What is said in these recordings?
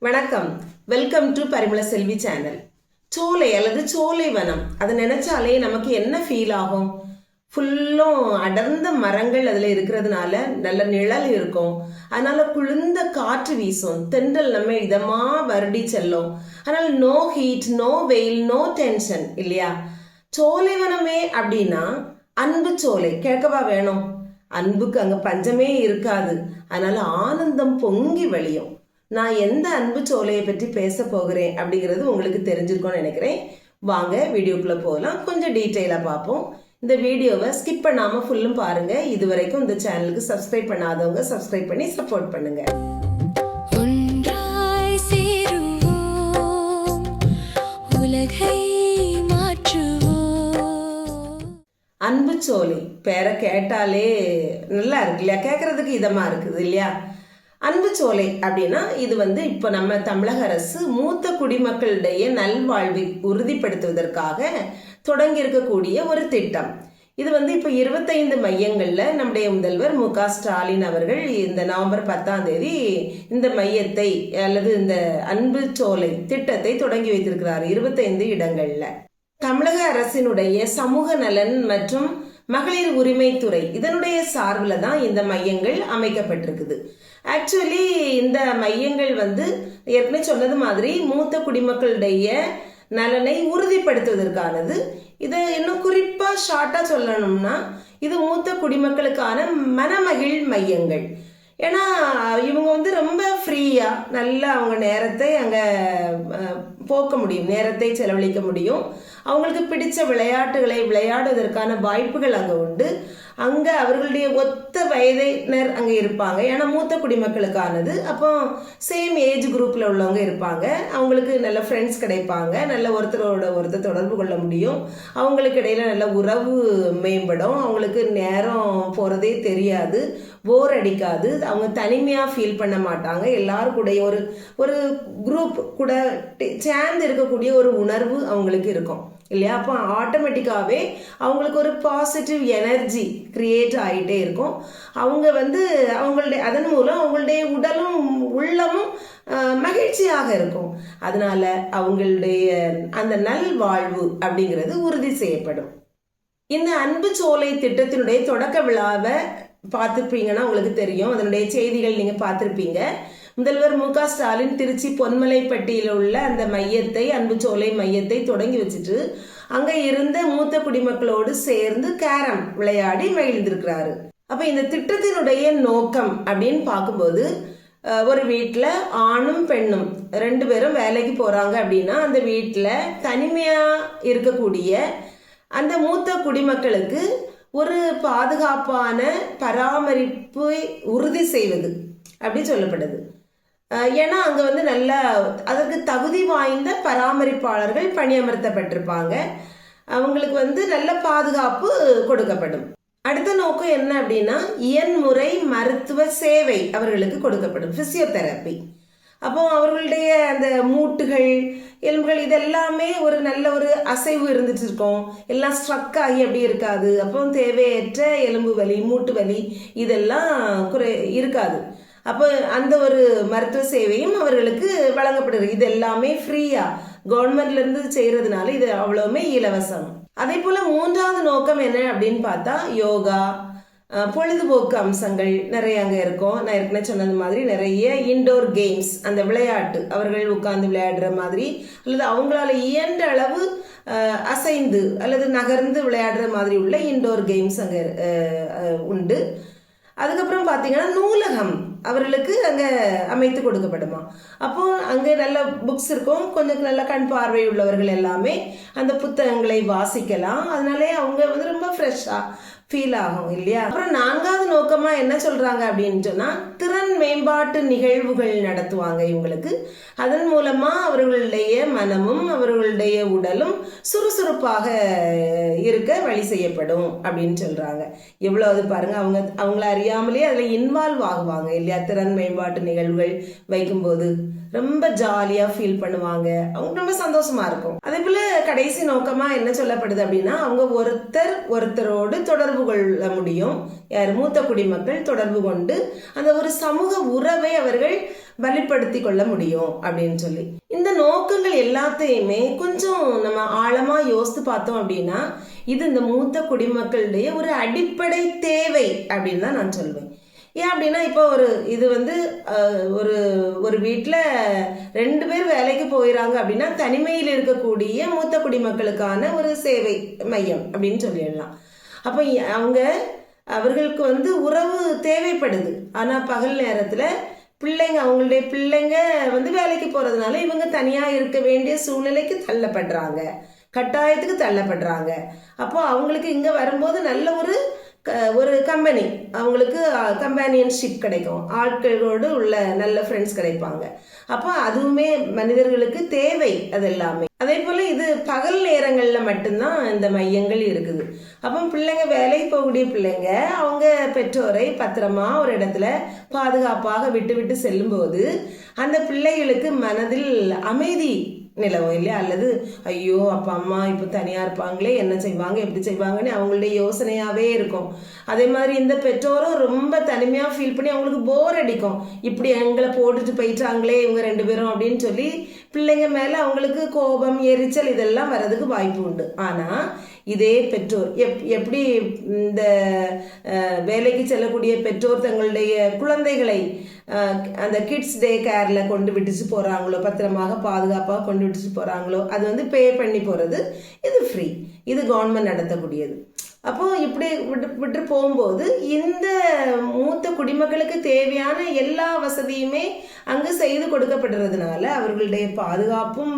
வணக்கம். Welcome to Parimala Selvi channel சோலை அல்லது சோலை வனம் அதை நினைச்சாலே நமக்கு என்ன ஃபீல் ஆகும்? ஃபுல்லும் அடர்ந்த மரங்கள் அதில் இருக்கிறதுனால நல்ல நிழல் இருக்கும். அதனால குளிர்ந்த காற்று வீசும். தென்றல் நம்ம இதமாக வருடி செல்லும். அதனால நோ ஹீட் நோ வெயில் நோ டென்ஷன் இல்லையா? சோலை வனமே அப்படின்னா அன்பு சோலை. கேட்கவா வேணும்? அன்புக்கு அங்கே பஞ்சமே இருக்காது. அதனால ஆனந்தம் பொங்கி வழியும். நான் எந்த அன்பு சோலையை பற்றி பேச போகிறேன் அப்படிங்கிறது உங்களுக்கு தெரிஞ்சிருக்கும்னு நினைக்கிறேன். வாங்க வீடியோக்குள்ள போகலாம். கொஞ்சம் டீட்டெயிலாக பார்ப்போம். இந்த வீடியோவை ஸ்கிப் பண்ணாம ஃபுல்லும் பாருங்க. இது வரைக்கும் இந்த சேனலுக்கு சப்ஸ்கிரைப் பண்ணாதவங்க சப்ஸ்கிரைப் பண்ணி சப்போர்ட் பண்ணுங்க. ஒன்றாய் சேருவோம். உலகை மாற்றுவோம். அன்பு சோலை பேரை கேட்டாலே நல்லா இருக்கு இல்லையா? கேட்கறதுக்கு இதமா இருக்குது இல்லையா? அன்பு சோலை அப்படின்னா இது வந்து இப்போ நம்ம தமிழக அரசு மூத்த குடிமக்களிடையே நல்வாழ்வை உறுதிப்படுத்துவதற்காக தொடங்கி இருக்கக்கூடிய ஒரு திட்டம். இது வந்து இப்போ இருபத்தைந்து மையங்களில் நம்முடைய முதல்வர் மு க ஸ்டாலின் அவர்கள் இந்த நவம்பர் பத்தாம் தேதி இந்த மையத்தை அல்லது இந்த அன்பு சோலை திட்டத்தை தொடங்கி வைத்திருக்கிறார் இருபத்தைந்து இடங்களில். தமிழக அரசினுடைய சமூக நலன் மற்றும் மகளிர் உரிமைத்துறை இதனுடைய சார்பில் தான் இந்த மையங்கள் அமைக்கப்பட்டிருக்குது. ஆக்சுவலி இந்த மையங்கள் வந்து ஏற்கனவே சொன்னது மாதிரி மூத்த குடிமக்களுடைய நலனை உறுதிப்படுத்துவதற்கானது. இதை இன்னும் குறிப்பாக ஷார்ட்டாக சொல்லணும்னா இது மூத்த குடிமக்களுக்கான மனமகிழ் மையங்கள். ஏன்னா இவங்க வந்து ரொம்ப ஃப்ரீயாக நல்லா அவங்க நேரத்தை அங்கே போக்க முடியும் நேரத்தை செலவழிக்க முடியும். அவங்களுக்கு பிடித்த விளையாட்டுகளை விளையாடுவதற்கான வாய்ப்புகள் அங்கே உண்டு. அங்கே அவர்களுடைய ஒத்த வயதினர் அங்கே இருப்பாங்க. ஏன்னா மூத்த குடிமக்களுக்கானது. அப்போ சேம் ஏஜ் குரூப்பில் உள்ளவங்க இருப்பாங்க. அவங்களுக்கு நல்ல ஃப்ரெண்ட்ஸ் கிடைப்பாங்க. நல்ல ஒருத்தரோட ஒருத்தர் தொடர்பு கொள்ள முடியும். அவங்களுக்கு இடையில நல்ல உறவு மேம்படும். அவங்களுக்கு நேரம் போகிறதே தெரியாது. போர் அடிக்காது. அவங்க தனிமையாக ஃபீல் பண்ண மாட்டாங்க. எல்லாரும் கூட ஒரு ஒரு குரூப் கூட சேர்ந்து இருக்கக்கூடிய ஒரு உணர்வு அவங்களுக்கு இருக்கும். இல்லையா? அப்போ ஆட்டோமேட்டிக்காகவே அவங்களுக்கு ஒரு பாசிட்டிவ் எனர்ஜி கிரியேட் ஆகிட்டே இருக்கும். அவங்க வந்து அவங்களுடைய அதன் மூலம் அவங்களுடைய உடலும் உள்ளமும் மகிழ்ச்சியாக இருக்கும். அதனால அவங்களுடைய அந்த நல்வாழ்வு அப்படிங்கிறது உறுதி செய்யப்படும். இந்த அன்பு சோலை திட்டத்தினுடைய தொடக்க விழாவை பார்த்துருப்பீங்கன்னா உங்களுக்கு தெரியும். அதனுடைய செய்திகள் நீங்கள் பார்த்துருப்பீங்க. முதல்வர் மு க ஸ்டாலின் திருச்சி பொன்மலைப்பட்டியில் உள்ள அந்த மையத்தை அன்பு சோலை மையத்தை தொடங்கி வச்சுட்டு அங்கே இருந்த மூத்த குடிமக்களோடு சேர்ந்து கேரம் விளையாடி மகிழ்ந்திருக்கிறாரு. அப்போ இந்த திட்டத்தினுடைய நோக்கம் அப்படின்னு பார்க்கும்போது ஒரு வீட்டில் ஆணும் பெண்ணும் ரெண்டு பேரும் வேலைக்கு போகிறாங்க அப்படின்னா அந்த வீட்டில் தனிமையாக இருக்கக்கூடிய அந்த மூத்த குடிமக்களுக்கு ஒரு பாதுகாப்பான பராமரிப்பை உறுதி செய்வது அப்படி சொல்லப்படுது. ஏன்னா அங்கே வந்து நல்ல அதற்கு தகுதி வாய்ந்த பராமரிப்பாளர்கள் பணியமர்த்தப்பட்டிருப்பாங்க. அவங்களுக்கு வந்து நல்ல பாதுகாப்பு கொடுக்கப்படும். அடுத்த நோக்கம் என்ன அப்படின்னா இயன்முறை மருத்துவ சேவை அவர்களுக்கு கொடுக்கப்படும். பிசியோதெரப்பி அப்போ அவர்களுடைய அந்த மூட்டுகள் எலும்புகள் இதெல்லாமே ஒரு நல்ல ஒரு அசைவு இருந்துட்டு இருக்கும். எல்லாம் ஸ்ட்ரக் ஆகி அப்படி இருக்காது. அப்போ தேவையற்ற எலும்பு வலி மூட்டு வலி இதெல்லாம் குறை இருக்காது. அப்போ அந்த ஒரு மருத்துவ சேவையும் அவர்களுக்கு வழங்கப்படுது இது எல்லாமே ஃப்ரீயாக கவர்மெண்ட்லேருந்து செய்கிறதுனால இது அவ்வளவுமே இலவசம். அதே போல் மூன்றாவது நோக்கம் என்ன அப்படின்னு பார்த்தா யோகா. பொழுதுபோக்கு அம்சங்கள் நிறைய அங்கே இருக்கும். நான் ஏற்கனவே சொன்னது மாதிரி நிறைய இன்டோர் கேம்ஸ் அந்த விளையாட்டு அவர்கள் உட்கார்ந்து விளையாடுற மாதிரி அல்லது அவங்களால இயன்ற அளவு அசைந்து அல்லது நகர்ந்து விளையாடுற மாதிரி உள்ள இன்டோர் கேம்ஸ் அங்கே உண்டு. அதுக்கப்புறம் பார்த்தீங்கன்னா நூலகம் அவர்களுக்கு அங்கே அமைத்து கொடுக்கப்படுமா. அப்போ அங்கே நல்ல புக்ஸ் இருக்கும். கொஞ்சம் நல்ல கண் பார்வை உள்ளவர்கள் எல்லாமே அந்த புத்தகங்களை வாசிக்கலாம். அதனாலே அவங்க வந்து ரொம்ப ஃப்ரெஷ்ஷாக ஃபீல் ஆகும் இல்லையா? அப்புறம் நான்காவது நோக்கமா என்ன சொல்றாங்க அப்படின்னு சொன்னா திறன் மேம்பாட்டு நிகழ்வுகள் நடத்துவாங்க இவங்களுக்கு. அதன் மூலமா அவர்களுடைய மனமும் அவர்களுடைய உடலும் சுறுசுறுப்பாக இருக்க வழி செய்யப்படும் அப்படின்னு சொல்றாங்க. எவ்வளவு பாருங்க அவங்க அவங்கள அறியாமலே அதுல இன்வால்வ் ஆகுவாங்க இல்லையா? திறன் மேம்பாட்டு நிகழ்வுகள் வைக்கும்போது. ரொம்ப ஜாலியா ஃபீல் பண்ணுவாங்க. அவங்க ரொம்ப சந்தோஷமா இருக்கும். அதே போல கடைசி நோக்கமா என்ன சொல்லப்படுது அப்படின்னா அவங்க ஒருத்தர் ஒருத்தரோடு தொடர்பு கொள்ள முடியும். யார்? மூத்த குடிமக்கள் தொடர்பு கொண்டு அந்த ஒரு சமூக உறவை அவர்கள் வலுப்படுத்தி கொள்ள முடியும் அப்படின்னு சொல்லி. இந்த நோக்கங்கள் எல்லாத்தையுமே கொஞ்சம் நம்ம ஆழமா யோசித்து பார்த்தோம் அப்படின்னா இது இந்த மூத்த குடிமக்களுடைய ஒரு அடிப்படை தேவை அப்படின்னு தான் நான் சொல்வேன். ஏன் அப்படின்னா இப்போ ஒரு இது வந்து ஒரு ஒரு வீட்டில் ரெண்டு பேர் வேலைக்கு போயிறாங்க அப்படின்னா தனிமையில் இருக்கக்கூடிய மூத்த குடிமக்களுக்கான ஒரு சேவை மையம் அப்படின்னு சொல்லிடலாம். அப்போ அவங்க அவர்களுக்கு வந்து உறவு தேவைப்படுது. ஆனால் பகல் நேரத்தில் பிள்ளைங்க அவங்களுடைய பிள்ளைங்க வந்து வேலைக்கு போகிறதுனால இவங்க தனியாக இருக்க வேண்டிய சூழ்நிலைக்கு தள்ளப்படுறாங்க. கட்டாயத்துக்கு தள்ளப்படுறாங்க. அப்போ அவங்களுக்கு இங்கே வரும்போது நல்ல ஒரு ஒரு கம்பெனி அவங்களுக்கு கம்பேனியன்ஷிப் கிடைக்கும். ஆட்களோடு உள்ள நல்ல ஃப்ரெண்ட்ஸ் கிடைப்பாங்க. அப்போ அதுவுமே மனிதர்களுக்கு தேவை அது எல்லாமே அதே போல் இது பகல் நேரங்களில் மட்டும்தான் இந்த மையங்கள் இருக்குது. அப்போ பிள்ளைங்க வேலைக்கு போகக்கூடிய பிள்ளைங்க அவங்க பெற்றோரை பத்திரமா ஒரு இடத்துல பாதுகாப்பாக விட்டு விட்டு செல்லும்போது அந்த பிள்ளைகளுக்கு மனதில் அமைதி நிலவும் இல்லையா? அல்லது ஐயோ அப்பா அம்மா இப்போ தனியாக இருப்பாங்களே என்ன செய்வாங்க எப்படி செய்வாங்கன்னு அவங்களுடைய யோசனையாகவே இருக்கும். அதே மாதிரி இந்த பெற்றோரும் ரொம்ப தனிமையாக ஃபீல் பண்ணி அவங்களுக்கு போர் அடிக்கும். இப்படி எங்களை போட்டுட்டு போயிட்டாங்களே இவங்க ரெண்டு பேரும் அப்படின்னு சொல்லி பிள்ளைங்க மேலே அவங்களுக்கு கோபம் எரிச்சல் இதெல்லாம் வர்றதுக்கு வாய்ப்பு உண்டு. ஆனால் இதே பெற்றோர் எப் எப்படி இந்த வேலைக்கு செல்லக்கூடிய பெற்றோர் தங்களுடைய குழந்தைகளை அந்த கிட்ஸ் டே கேரில் கொண்டு விட்டுச்சு போகிறாங்களோ பத்திரமாக பாதுகாப்பாக கொண்டு விட்டுச்சு போகிறாங்களோ அது வந்து பே பண்ணி போகிறது இது ஃப்ரீ இது கவர்மெண்ட் நடத்தக்கூடியது. அப்போ இப்படி விட்டு விட்டு போகும்போது இந்த மூத்த குடிமக்களுக்கு தேவையான எல்லா வசதியுமே அங்கு செய்து கொடுக்கப்படுறதுனால அவர்களுடைய பாதுகாப்பும்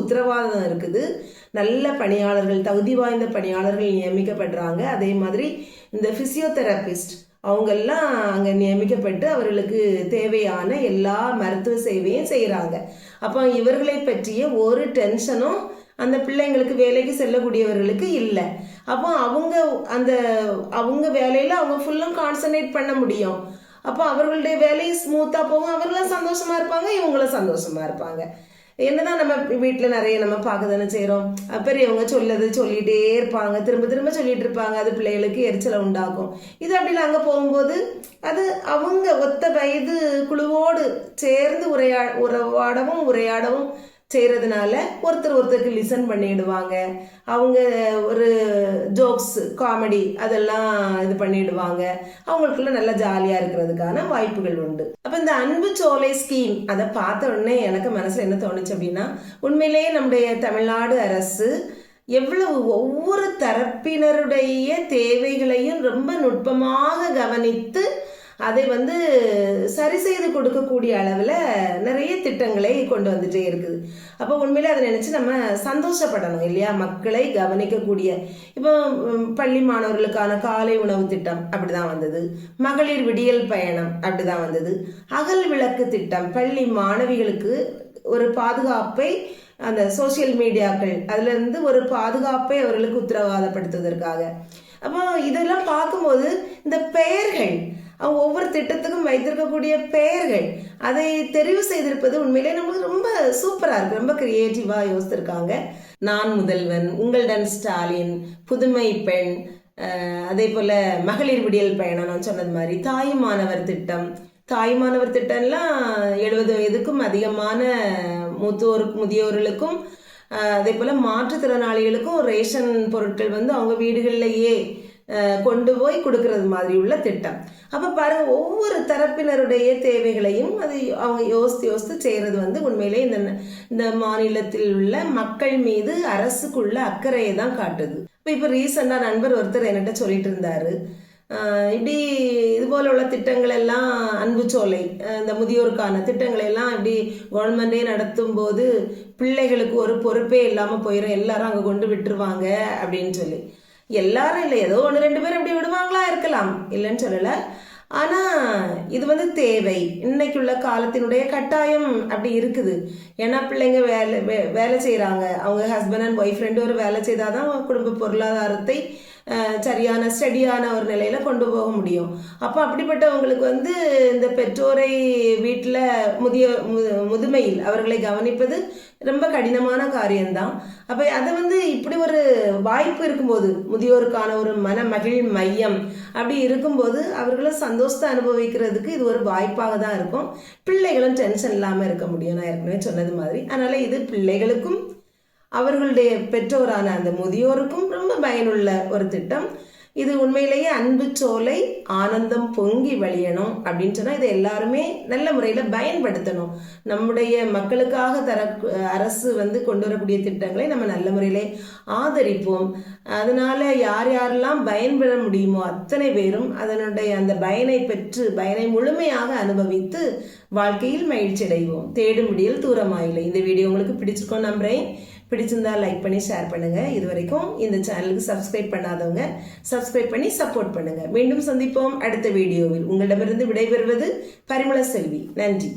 உத்தரவாதம் இருக்குது. நல்ல பணியாளர்கள் தகுதி வாய்ந்த பணியாளர்கள் நியமிக்கப்படுறாங்க. அதே மாதிரி இந்த ஃபிசியோதெரபிஸ்ட் அவங்கெல்லாம் அங்கே நியமிக்கப்பட்டு அவர்களுக்கு தேவையான எல்லா மருத்துவ சேவையும் செய்கிறாங்க அப்போ இவர்களை பற்றிய ஒரு டென்ஷனும் அந்த பிள்ளைங்களுக்கு வேலைக்கு செல்லக்கூடியவர்களுக்கு இல்லை. அப்போ அவங்க அந்த அவங்க வேலையில் அவங்க ஃபுல்லும் கான்சன்ட்ரேட் பண்ண முடியும். அப்போ அவர்களுடைய வேலையை ஸ்மூத்தாக போகும். அவர்களும் சந்தோஷமாக இருப்பாங்க இவங்களும் சந்தோஷமா இருப்பாங்க. என்னதான் நம்ம வீட்டில் நிறைய நம்ம பார்க்க தானே செய்கிறோம் பெரியவங்க சொல்லது சொல்லிகிட்டே இருப்பாங்க. திரும்ப திரும்ப சொல்லிட்டு இருப்பாங்க. அது பிள்ளைகளுக்கு எரிச்சலை உண்டாக்கும். இது அப்படிலாம் அங்கே போகும்போது அது அவங்க ஒத்த வயது குழுவோடு சேர்ந்து உரையா உறவாடவும் உரையாடவும் செய்கிறதுனால ஒருத்தர் ஒருத்தருக்கு லிசன் பண்ணிடுவாங்க. அவங்க ஒரு ஜோக்ஸ் காமெடி அதெல்லாம் இது பண்ணிடுவாங்க. அவங்களுக்குள்ள நல்லா ஜாலியாக இருக்கிறதுக்கான வாய்ப்புகள் உண்டு. அப்போ இந்த அன்பு சோலை ஸ்கீம் அதை பார்த்த உடனே எனக்கு மனசில் என்ன தோணுச்சு அப்படின்னா உண்மையிலேயே நம்முடைய தமிழ்நாடு அரசு எவ்வளவு ஒவ்வொரு தரப்பினருடைய தேவைகளையும் ரொம்ப நுட்பமாக கவனித்து அதை வந்து சரி செய்து கொடுக்கக்கூடிய அளவில் நிறைய திட்டங்களை கொண்டு வந்துட்டே இருக்குது. அப்போ உண்மையிலே அதை நினச்சி நம்ம சந்தோஷப்படணும் இல்லையா? மக்களை கவனிக்கக்கூடிய. இப்போ பள்ளி மாணவர்களுக்கான காலை உணவு திட்டம் அப்படிதான் வந்தது. மகளிர் விடியல் பயணம் அப்படிதான் வந்தது. அகல் விளக்கு திட்டம் பள்ளி மாணவிகளுக்கு ஒரு பாதுகாப்பை அந்த சோஷியல் மீடியாக்கள் அதுலேருந்து ஒரு பாதுகாப்பை அவர்களுக்கு உத்தரவாதப்படுத்துவதற்காக. அப்போ இதெல்லாம் பார்க்கும்போது இந்த பெயர்கள் ஒவ்வொரு திட்டத்துக்கும் வைத்திருக்கக்கூடிய பெயர்கள். அதை தெரிவு செய்திருப்பது உண்மையிலே நமக்கு ரொம்ப சூப்பராக இருக்கு. ரொம்ப கிரியேட்டிவாக யோசித்திருக்காங்க. நான் முதல்வன் உங்களுடன் ஸ்டாலின் புதுமை பெண் அதே போல் மகளிர் விடியல் பயணம் நான் சொன்னது மாதிரி தாயுமானவர் திட்டம். தாய்மானவர் திட்டம்லாம் எழுபது வயதுக்கும் அதிகமான மூத்தோர் முதியோர்களுக்கும் அதே போல் மாற்றுத்திறனாளிகளுக்கும் ரேஷன் பொருட்கள் வந்து அவங்க வீடுகளிலேயே கொண்டு போய் கொடுக்கறது மாதிரி உள்ள திட்டம். அப்போ பாருங்க ஒவ்வொரு தரப்பினருடைய தேவைகளையும் அது அவங்க யோசித்து யோசித்து செய்கிறது வந்து உண்மையிலே இந்த இந்த மாநிலத்தில் உள்ள மக்கள் மீது அரசுக்குள்ள அக்கறையை தான் காட்டுது. இப்போ இப்போ ரீசெண்டாக நண்பர் ஒருத்தர் என்கிட்ட சொல்லிட்டு இருந்தாரு. இப்படி இது போல உள்ள திட்டங்கள் எல்லாம் அன்பு சோலை இந்த முதியோருக்கான திட்டங்களை எல்லாம் இப்படி கவர்மெண்டே நடத்தும் போது பிள்ளைகளுக்கு ஒரு பொறுப்பே இல்லாமல் போயிடும் எல்லாரும் அங்கே கொண்டு விட்டுருவாங்க அப்படின்னு சொல்லி. எல்லாரும் இல்லை ஏதோ ஒன்று ரெண்டு பேர் அப்படி விடுவாங்களா இருக்கலாம். இல்லைன்னு சொல்லலை. ஆனால் இது வந்து தேவை. இன்னைக்குள்ள காலத்தினுடைய கட்டாயம் அப்படி இருக்குது. ஏன்னா பிள்ளைங்க வேலை வே- வேலை செய்கிறாங்க அவங்க ஹஸ்பண்ட் அண்ட் ஒய்ஃப் ரெண்டு பேரும் வேலை செய்தால் தான் குடும்ப பொருளாதாரத்தை சரியான ஸ்டடியான ஒரு நிலையில் கொண்டு போக முடியும். அப்போ அப்படிப்பட்டவங்களுக்கு வந்து இந்த பெற்றோரை வீட்டில் முதிய முதுமையில் அவர்களை கவனிப்பது ரொம்ப கடினமான காரியம்தான். அப்போ அதை வந்து இப்படி ஒரு வாய்ப்பு இருக்கும்போது முதியோருக்கான ஒரு மன மகிழ் மையம் அப்படி இருக்கும்போது அவர்களும் சந்தோஷத்தை அனுபவிக்கிறதுக்கு இது ஒரு வாய்ப்பாக தான் இருக்கும். பிள்ளைகளும் டென்ஷன் இல்லாமல் இருக்க முடியும். நான் ஏற்கனவே சொன்னது மாதிரி. அதனால இது பிள்ளைகளுக்கும் அவர்களுடைய பெற்றோரான அந்த முதியோருக்கும் ரொம்ப பயனுள்ள ஒரு திட்டம். இது உண்மையிலேயே அன்பு சோலை ஆனந்தம் பொங்கி வழியணும் அப்படின்னு சொன்னால் இதை எல்லாருமே நல்ல முறையில் பயன்படுத்தணும். நம்முடைய மக்களுக்காக தர அரசு வந்து கொண்டு வரக்கூடிய திட்டங்களை நம்ம நல்ல முறையிலே ஆதரிப்போம். அதனால யார் யாரெல்லாம் பயன்பெற முடியுமோ அத்தனை பேரும் அதனுடைய அந்த பயனை பெற்று பயனை முழுமையாக அனுபவித்து வாழ்க்கையில் மகிழ்ச்சி அடைவோம் தேடும் முடியல் தூரமாயில்லை. இந்த வீடியோ உங்களுக்கு பிடிச்சிருக்கோம் நம்புறேன். பிடிச்சிருந்தா லைக் பண்ணி ஷேர் பண்ணுங்க. இது வரைக்கும் இந்த சேனலுக்கு சப்ஸ்கிரைப் பண்ணாதவங்க சப்ஸ்கிரைப் பண்ணி சப்போர்ட் பண்ணுங்க. மீண்டும் சந்திப்போம். அடுத்த வீடியோவில் உங்களிடமிருந்து விடைபெறுவது பரிமள செல்வி. நன்றி.